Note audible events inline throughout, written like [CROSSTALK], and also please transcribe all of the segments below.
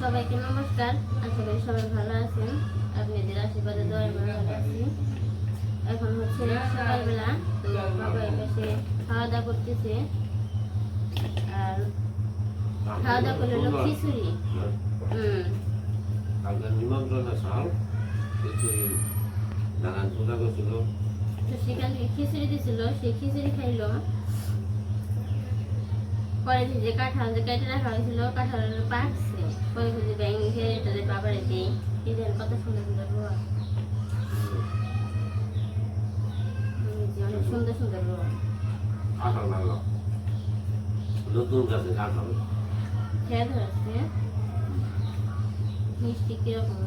সবাইকে নমস্কার। আশা সবাই ভালো আছেন। আপনাদের আশীর্বাদে দয়া ভালো আছি। এখন হচ্ছে সকালবেলা, তো বাবা এপাশে খাওয়া দাওয়া করতেছে। আর খাওয়া দাওয়া করল খিচুড়ি। হুম। কালকে নিমন্ত্রণ সাল কিছু নানান পূজা করছিল। তো সেখান খিচুড়ি দিছিল সেই খিচুড়ি খাইলো। পরে যে কাঁঠাল যে কেটে রাখা হয়েছিল কাঁঠাল পাকছে। পরে যে ব্যাংকে এটা যে বাবারে দিই দেখেন কত সুন্দর সুন্দর রোয়া। অনেক সুন্দর সুন্দর রোয়া। কাঁঠাল ভালো। নতুন গাছে কাঁঠাল। খেয়ে ধরছে মিষ্টি কীরকম?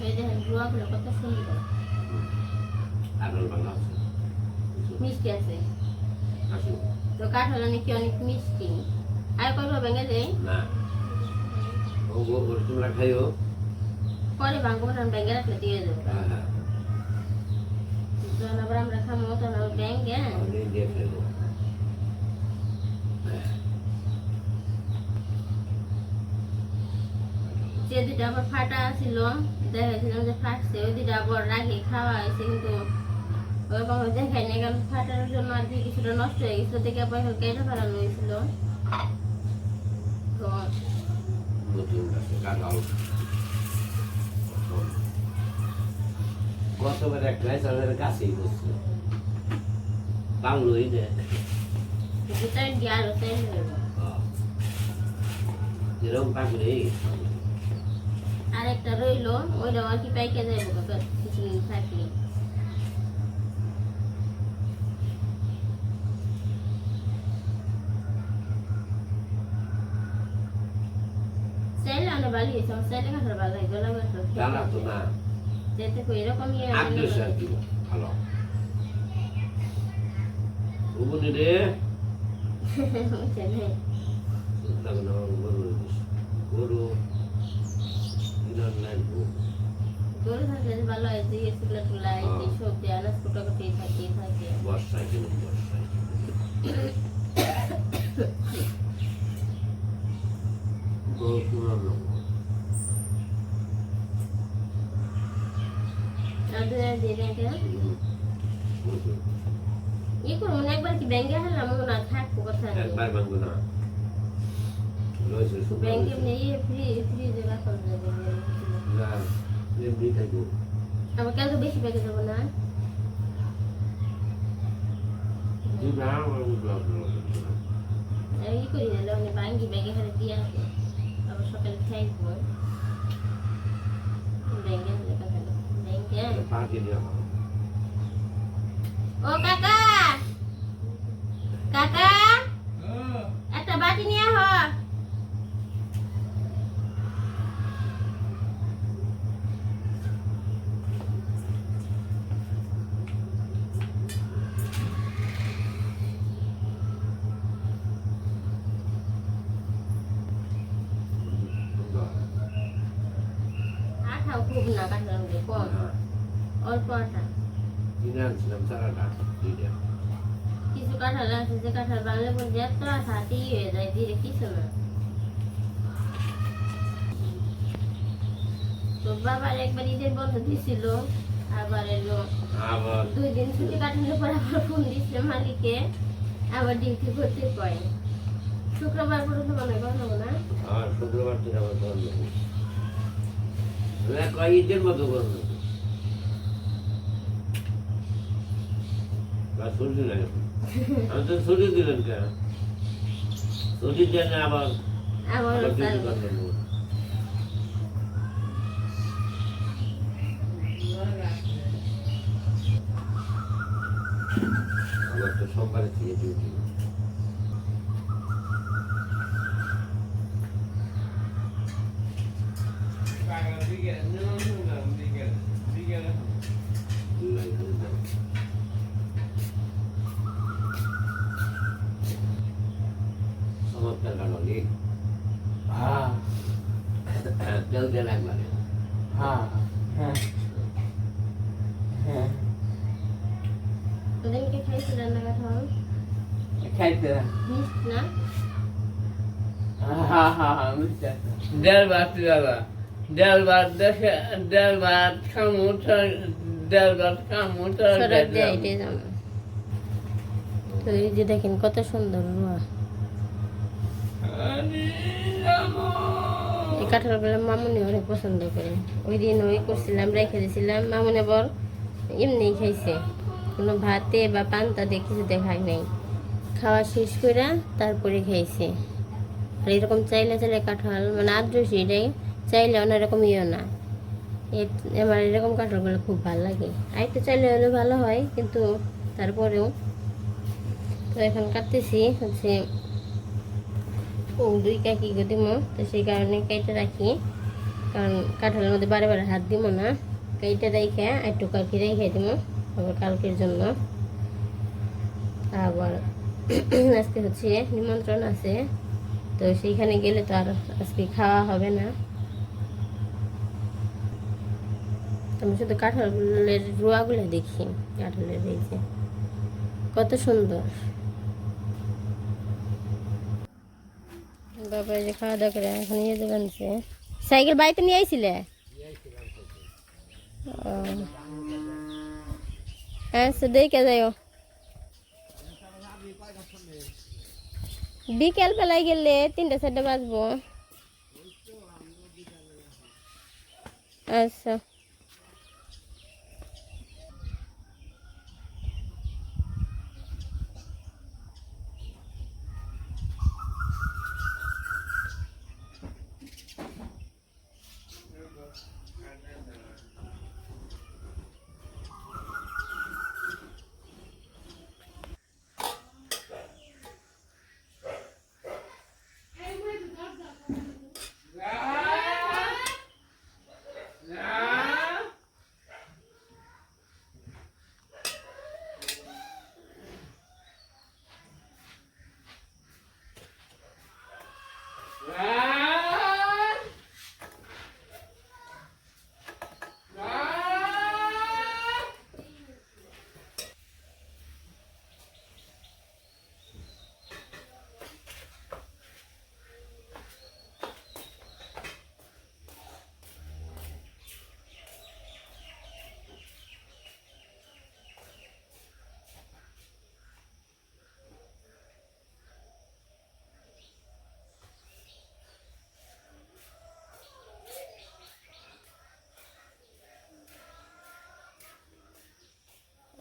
দেখেন কত সুন্দর। মিষ্টি আছে। তো কাঁঠাল নাকি অনেক মিষ্টি। আর কয়বার ভেঙে না। ও খাইও পরে ভাঙবো না ভেঙে রাখলে দিয়ে দেবো। হ্যাঁ হ্যাঁ। যখন আবার আমরা খাব তখন আবার ফেলব। যে দুটো আবার ফাটা ছিল দেখেছিলাম যে ফাটছে ওই দুটো আবার রাখি খাওয়া হয়েছে কিন্তু ওরকম দেখাই না কারণ ফাটার জন্য আর কি কিছুটা নষ্ট হয়ে গেছিল দেখে আবার কেটে ফেলানো হয়েছিল। তো গতবার এক গাছ আমাদের কাছেই বসছে। বাংলোই দেয়। দুটাই দিয়ে আরও চেঞ্জ এরকম পাকলে আর একটা ওইটা আর কি পাইকে যাইব কিছুদিন থাকলে। চাইলে আমরা বালি হয়েছে আমার চাইলে কাঁঠাল বাগাই গোলাপ জানা তো না। যেতে কই এরকম ইয়ে ভালো উবুনি রে। গরু গরু থাকলে ভালো হয় যে এগুলো টুলা এই সবজি আনাজ কুটাকুটি থাকে থাকে। বর্ষায় কিনুন বর্ষায় [COUGHS] গরু পুরানো আমাদের যে ব্যাংকে ই করব না একবার কি ব্যাংকে হারলাম? না থাকব কথা একবার না ব্যাংকে নিয়ে ফ্রি ফ্রিজে রাখা যাবে না থাকব। বেশি প্যাকে যাব না? দিবে আমার ব্লক আর ই করি না ব্যাংকে খালি দিয়ে আসব। আবার সকালে খাইবো ব্যাংকে লেখা থাকে ব্যাংকে পাখি দিয়ে খাব ও কাকা কাকা একটা বাটি নিয়ে আহ আঠাও খুব না কাটার মধ্যে কম অল্প আঠা কিনে আনছিলাম সারাটা দুইটা কিছু কাঁঠাল আছে যে কাঁঠাল বাংলা পর যত হাতি হয়ে যায় ধীরে কিছু না তো বাবার একবার ঈদের বন্ধ দিছিল আবার এলো। দুই দিন ছুটি কাটানোর পর আবার ফোন দিচ্ছে মালিকে আবার ডিউটি করতে কয়। শুক্রবার পর্যন্ত মনে করো না? শুক্রবার থেকে আবার বন্ধ ঈদের মতো করব? বা সূর্য নাই আমি তো সূর্য দিলেন কেন? ছুটি দেন আবার আবার তো সোমবারের থেকে ডিউটি জুলাই দেন একবারে হ্যাঁ হ্যাঁ হ্যাঁ ওদিনকে খাইছি রান্না কাঁঠাল খাইতে। না? বুঝতে দেড় ভাত দাদা দেড় ভাত দেখে দেড় ভাত খামু দেড় ভাত খামু সরাক দিয়ে এটাই যাব। তো এই যে দেখেন কত সুন্দর রোয়া। এই কাঁঠালগুলো মামুনি অনেক পছন্দ করে। ওই দিন ওই করছিলাম রেখে দিয়েছিলাম মামুনি আবার এমনি খাইছে। কোনো ভাতে বা পান্তা দিয়ে কিছু দেখাই নাই। খাওয়া শেষ করে তারপরে খাইছে আর এরকম চাইলে চাইলে কাঁঠাল মানে আদ্রসি এটাই চাইলে অন্যরকম ইয়ে না। এ- আমার এরকম কাঁঠালগুলো খুব ভালো লাগে। আর একটু চাইলে হলে ভালো হয়, কিন্তু তারপরেও। তো এখন কাটতেছি, হচ্ছে দুই কাকি দিমো, তো সেই কারণে কেটে রাখি। কারণ কাঁঠালের মধ্যে বারে বারে হাত দিব না। কেটে রেখে একটু কাকি রেখে দিব আবার কালকের জন্য। আবার [CLEARS THROAT] আজকে হচ্ছে নিমন্ত্রণ আছে। তো সেইখানে গেলে তো আর আজকে খাওয়া হবে না। আমি শুধু কাঁঠালের রোয়াগুলো দেখি, কাঁঠালের এই যে। কত সুন্দর। বাবা যে খাওয়া দাওয়া করে এখন ইয়ে দেবেন সে সাইকেল বাড়িতে নিয়ে আইছিলে। হ্যাঁ সে দেখে যাইও। বিকেল বেলায় গেলে তিনটা চারটে বাজবো আচ্ছা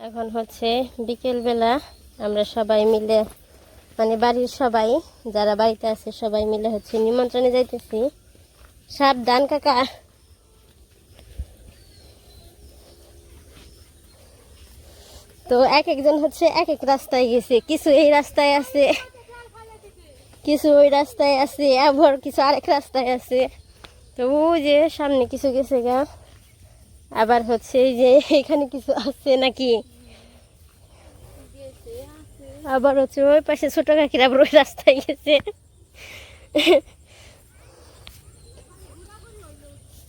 এখন হচ্ছে বিকেলবেলা আমরা সবাই মিলে মানে বাড়ির সবাই, যারা বাড়িতে আছে সবাই মিলে হচ্ছে নিমন্ত্রণে যাইতেছি। সাবধান কাকা। তো এক একজন হচ্ছে এক এক রাস্তায় গেছে, কিছু এই রাস্তায় আছে, কিছু ওই রাস্তায় আছে, আবার কিছু আরেক রাস্তায় আছে। তো ওই যে সামনে কিছু গেছে গা। আবার হচ্ছে যে এখানে কিছু আছে নাকি? আবার হচ্ছে ওই পাশে ছোট কাকির আবার ওই রাস্তায় গেছে।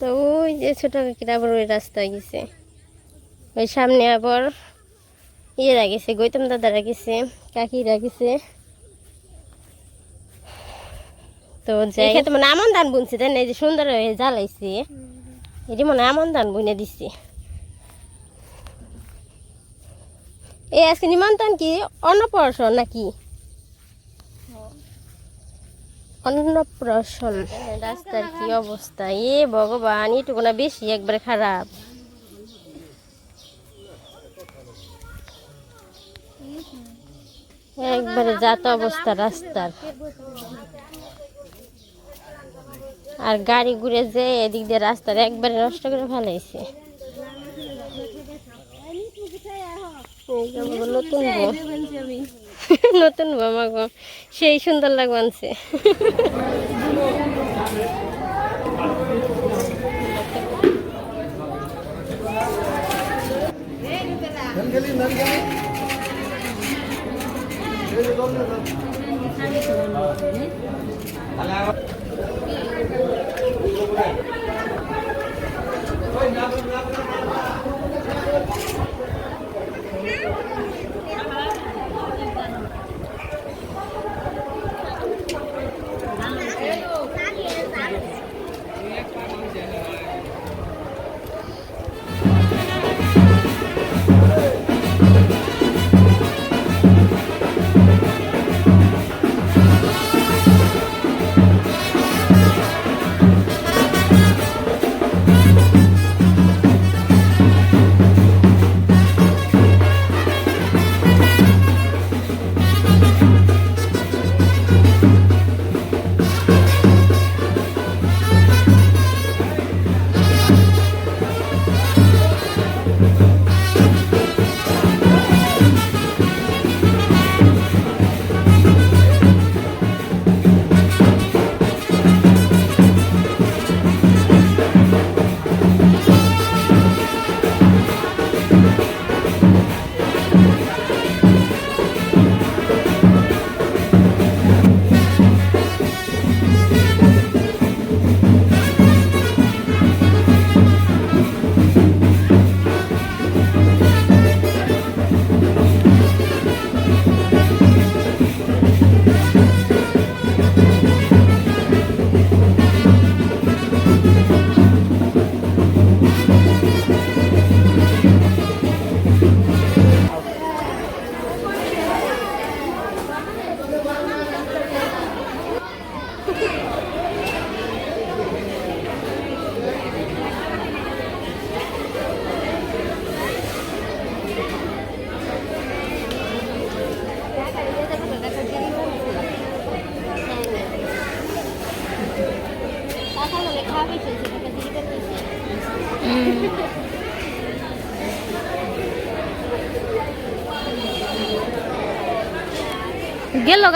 তো ওই যে ছোট কাকির আবার ওই রাস্তায় গেছে। ওই সামনে আবার ইয়েরা গেছে গৌতম দাদারা গেছে কাকিরা গেছে। তো যাই। মানে আমন ধান বুনছে তাই না? এই যে সুন্দর হয়ে জ্বালাইছে। এটি মনে আমন ধান বুনে দিছে। এই আজকে নিমন্ত্রণ কি? অন্নপ্রাশন নাকি? অন্নপ্রাশন। রাস্তার কি অবস্থা? এ ভগবান, এটুকু না বেশি একবারে খারাপ। একবারে যাত অবস্থা রাস্তার। আর গাড়ি ঘুরে যে এদিক দিয়ে রাস্তার একবারে নষ্ট করে ফেলাইছে এই যে আমাগো নতুন নতুন বউ আমাগো সেই সুন্দর লাগবানছে গেল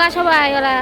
গা সবাই ওরা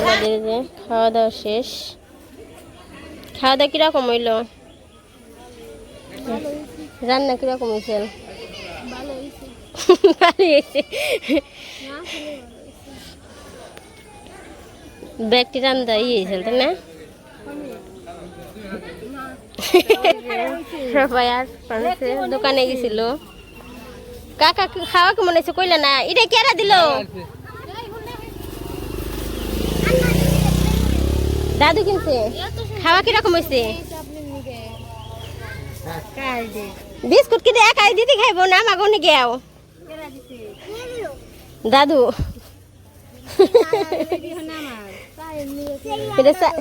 আমাদের যে খাওয়া দাওয়া শেষ। খাওয়া দাওয়া কীরকম হইল? রান্না কীরকম হয়েছে ব্যাগটি রান্না ইয়ে তাই না? সবাই আর দোকানে গেছিল। কাকা খাওয়া কেমন হয়েছে কইলে না? এটা কেরা দিল? দাদু কিনছে? খাওয়া কীরকম হয়েছে বিস্কুট কি একাই দিদি খাইবো না মাগো নি গেও দাদু। এটা সা-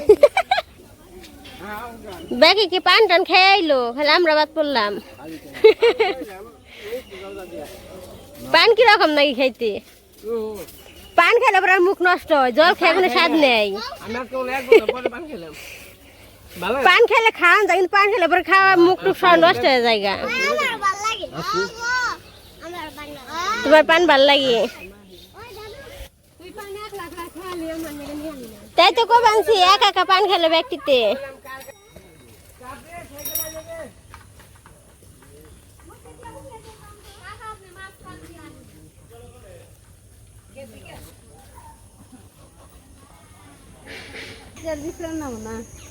ব্যাগে কি পান টান খেয়ে আইলো খালি আমরা বাদ পড়লাম। পান কীরকম নাকি খাইতে? পান খেলে পরে মুখ নষ্ট হয় জল খেয়ে কোনো স্বাদ নেই। পান খেলে খাওয়ান যায় কিন্তু পান খেলে পরে খাওয়া মুখ টুক সব নষ্ট হয়ে যায়গা তোমার পান ভালো লাগে? তাই তো কবে আনছি একা একা পান খেলে ব্যক্তিতে। ¿Qué es lo.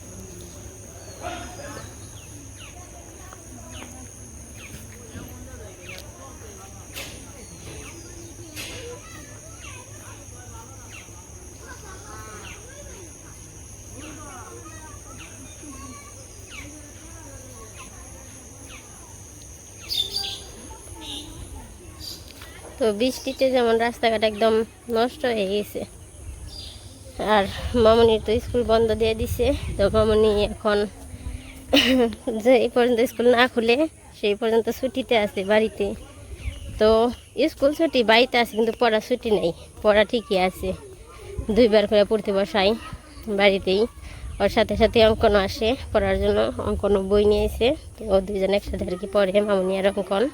বৃষ্টিতে যেমন রাস্তাঘাট একদম নষ্ট হয়ে গেছে। আর মামনির তো স্কুল বন্ধ দিয়ে দিছে, তো মামনি এখন [COUGHS] যে এই পর্যন্ত স্কুল না খুলে, সেই পর্যন্ত ছুটিতে আছে বাড়িতে। তো স্কুল ছুটি বাড়িতে আছে, কিন্তু পড়া ছুটি নেই। পড়া ঠিকই আছে। দুইবার করে পড়তে বসাই বাড়িতেই। ওর সাথে সাথে অঙ্কনও আসে, পড়ার জন্য অঙ্কনও বই নিয়ে এসে, তো দুজন একসাথে আর কি পড়ে, মামনি আর অঙ্কন।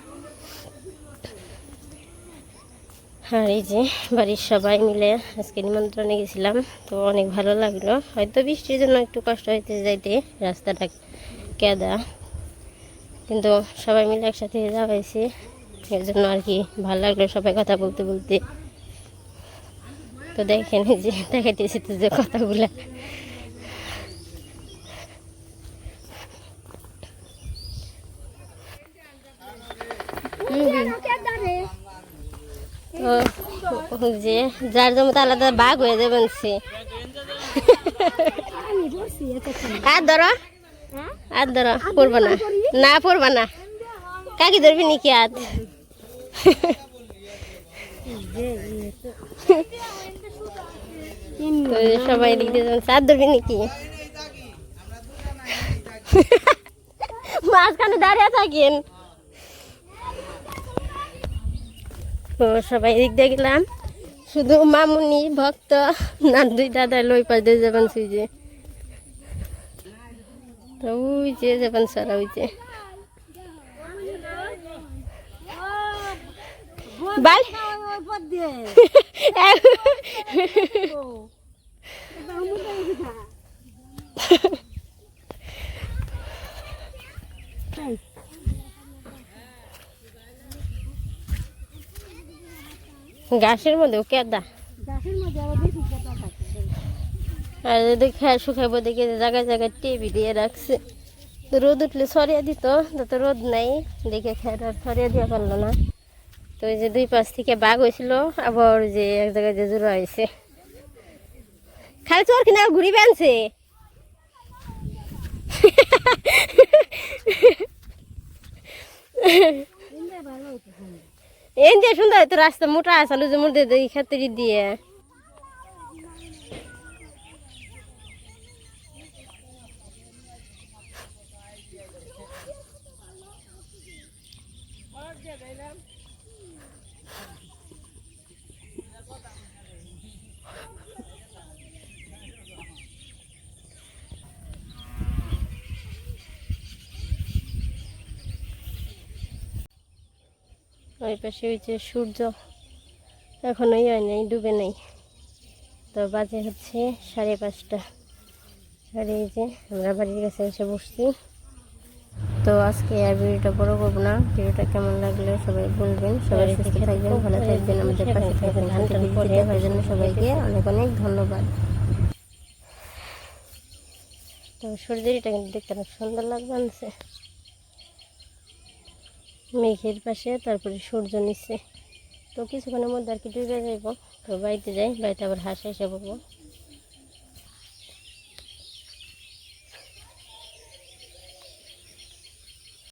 আর এই যে বাড়ির সবাই মিলে আজকে নিমন্ত্রণে গেছিলাম, তো অনেক ভালো লাগল। হয়তো বৃষ্টির জন্য একটু কষ্ট হইতে যাইতে, রাস্তাটা কেদা। কিন্তু সবাই মিলে একসাথে যাওয়া হয়েছে এর জন্য আর কি ভালো লাগল সবাই কথা বলতে বলতে। তো দেখেন যে, দেখাইতেছি তো যে কথাগুলা তো যে, যার জমিতে আলাদা বাঘ হয়ে যাবেন সে আর ধরো আর ধরো পড়ব না। না পড়ব না। কাকি ধরবি নাকি আর? সবাই দিকে যাবেন চার ধরবি নাকি? মাঝখানে দাঁড়িয়ে থাকেন। তো সবাই দিক দিয়ে গেলাম। শুধু মামুনি ভক্ত না দুই দাদা লই পাশ দিয়ে যাবেন সুই যে তো ওই যে যাবেন সারা ওই যে। [LAUGHS] [LAUGHS] গাছের মধ্যেও কেদা আর যদি খেয়ে শুকাইবো দেখে জায়গায় জায়গায় টেবি দিয়ে রাখছে। রোদ উঠলে সরিয়ে দিত তো রোদ নাই দেখে খেয়ে আর সরিয়ে দেওয়া পারল না। তো ওই যে দুই পাশ থেকে বাঘ হয়েছিল আবার যে এক জায়গায় যে জোড়া হয়েছে। খালি চোর কিনা ঘুরি আনছে এন দিয়ে সুন্দর হয়তো রাস্তা মোটা আছে লুজু মধ্যে এই খাতে দিয়ে। ওই পাশে ওই যে সূর্য এখনও হয় নেই ডুবে নেই। তো বাজে হচ্ছে সাড়ে পাঁচটা। আর এই যে আমরা বাড়ির কাছে এসে বসছি। তো আজকে আর ভিডিওটা বড় করব না। ভিডিওটা কেমন লাগলে সবাই বলবেন। সবাই সুস্থ থাকবেন ভালো থাকবেন আমাদের পাশে থাকবেন দেখার জন্য সবাইকে অনেক অনেক ধন্যবাদ। তো সূর্যের এটা কিন্তু দেখতে অনেক সুন্দর লাগছে। মেঘের পাশে, তারপরে সূর্য নিচ্ছে তো কিছুক্ষণের মধ্যে আর কি ডুবে যাইব, তো বাড়িতে যাই, বাড়িতে আবার হাসে এসে পড়ব